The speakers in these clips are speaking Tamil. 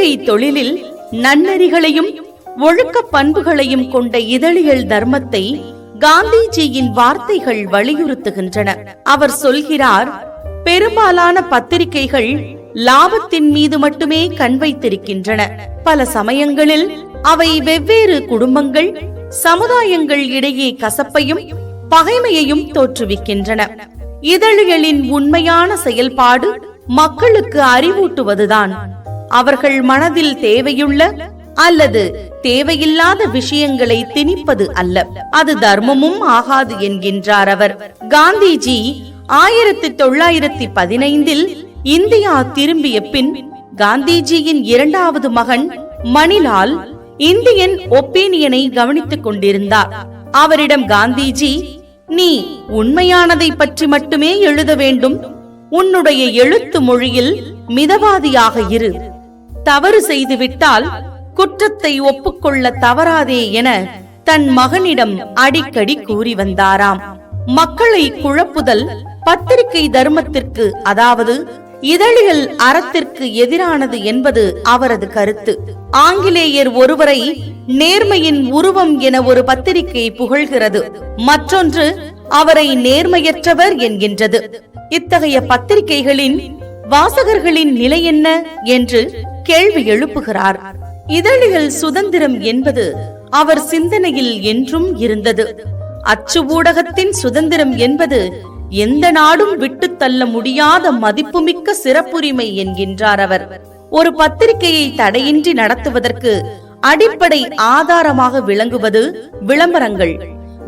மூலிகை தொழிலில் நன்னெறிகளையும் ஒழுக்க பண்புகளையும் கொண்ட இதழியல் தர்மத்தை காந்திஜியின் வார்த்தைகள் வலியுறுத்துகின்றன. அவர் சொல்கிறார் பெரும்பாலான பத்திரிகைகள் லாபத்தின் மீது மட்டுமே கண் வைத்திருக்கின்றன. பல சமயங்களில் அவை வெவ்வேறு குடும்பங்கள் சமுதாயங்கள் இடையே கசப்பையும் பகைமையையும் தோற்றுவிக்கின்றன. இதழியலின் உண்மையான செயல்பாடு மக்களுக்கு அறிவூட்டுவதுதான். அவர்கள் மனதில் தேவையுள்ள அல்லது தேவையில்லாத விஷயங்களை திணிப்பது அல்ல. அது தர்மமும் ஆகாது என்கின்றார் அவர். காந்திஜி ஆயிரத்தி தொள்ளாயிரத்தி பதினைந்தில் இந்தியா திரும்பிய பின் காந்திஜியின் இரண்டாவது மகன் மணிலால் இந்தியன் ஒப்பீனியனை கவனித்துக் கொண்டிருந்தார். அவரிடம் காந்திஜி நீ உண்மையானதை பற்றி மட்டுமே எழுத வேண்டும். உன்னுடைய எழுத்து மொழியில் மிதவாதியாக இரு. தவறு செய்துவிட்டால் குற்றத்தை ஒப்புக்கொள்ள தவறாதே என தன் மகனிடம் அடிக்கடி கூறி வந்தாராம். மக்களை குழப்புதல் பத்திரிகை தர்மத்திற்கு அதாவது இதழியல் அறத்திற்கு எதிரானது என்பது அவரது கருத்து. ஆங்கிலேயர் ஒருவரை நேர்மையின் உருவம் என ஒரு பத்திரிகை புகழ்கிறது. மற்றொன்று அவரை நேர்மையற்றவர் என்கின்றது. இத்தகைய பத்திரிகைகளின் வாசகர்களின் நிலை என்ன என்று கேள்வி எழுப்புகிறார். இதழிகள் சுதந்திரம் என்பது அவர் சிந்தனையில் என்றும் இருந்தது. அச்சு ஊடகத்தின் சுதந்திரம் என்பது எந்த நாடும் விட்டு தள்ள முடியாத மதிப்புமிக்க சிறப்புரிமை என்கின்றார் அவர். ஒரு பத்திரிகையை தடையின்றி நடத்துவதற்கு அடிப்படை ஆதாரமாக விளங்குவது விளம்பரங்கள்.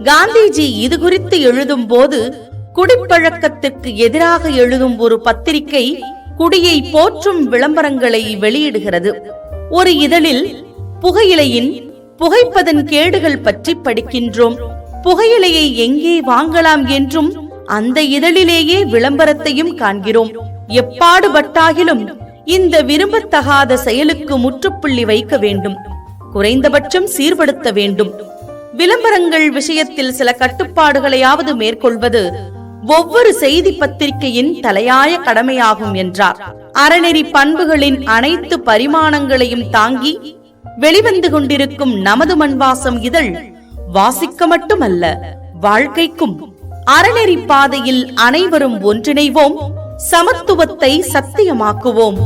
காந்திஜி இது குறித்து எழுதும் போது குடிப்பழக்கத்துக்கு எதிராக எழுதும் ஒரு பத்திரிகை குடியை போற்றும் விளம்பரங்களை வெளியிடுகிறது. ஒரு இதழில் புகையிலையின் புகைப்பதன் கேடுகள் பற்றி படிக்கின்றோம். புகையிலையை எங்கே வாங்கலாம் என்றும் அந்த இதழிலேயே விளம்பரத்தையும் காண்கிறோம். எப்பாடுபட்டாகிலும் இந்த விரும்பத்தகாத செயலுக்கு முற்றுப்புள்ளி வைக்க வேண்டும். குறைந்தபட்சம் சீர்படுத்த வேண்டும். விளம்பரங்கள் விஷயத்தில் சில கட்டுப்பாடுகளையாவது மேற்கொள்வது ஒவ்வொரு செய்தி பத்திரிகையின் தலையாய கடமையாகும் என்றார். அறநெறி பண்புகளின் அனைத்து பரிமாணங்களையும் தாங்கி வெளிவந்து கொண்டிருக்கும் நமது மண்வாசம் இதழ் வாசிக்க மட்டுமல்ல வாழ்க்கைக்கும் அறநெறி பாதையில் அனைவரும் ஒன்றிணைவோம் சமத்துவத்தை சத்தியமாக்குவோம்.